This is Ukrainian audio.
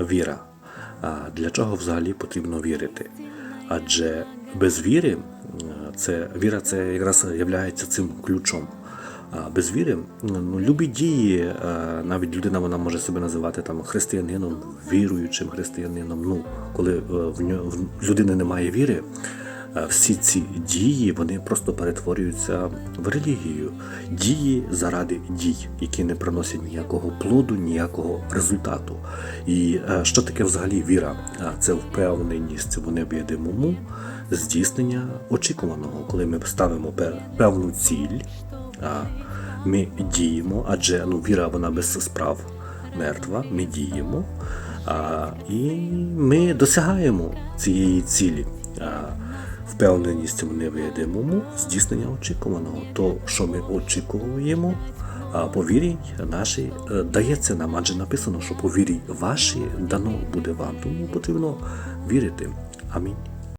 віра. А для чого взагалі потрібно вірити? Адже без віри це віра це якраз є цим ключом. А без віри, ну, любі дії, е, навіть людина вона може себе називати там християнином, віруючим християнином. Ну, коли е, в в людини немає віри, всі ці дії вони просто перетворюються в релігію. Дії заради дій, які не приносять ніякого плоду, ніякого результату. І е, що таке взагалі віра? А, Це впевненість в невидимому, здійснення очікуваного, коли ми ставимо певну ціль. Ми діємо, адже ну, віра вона без справ мертва, ми діємо, а, і ми досягаємо цієї цілі. А, впевненість в невидимому, здійснення очікуваного. То, що ми очікуємо, повірій наші е, дається нам, адже написано, що повірій ваші дано буде вам. Тому потрібно вірити. Амінь.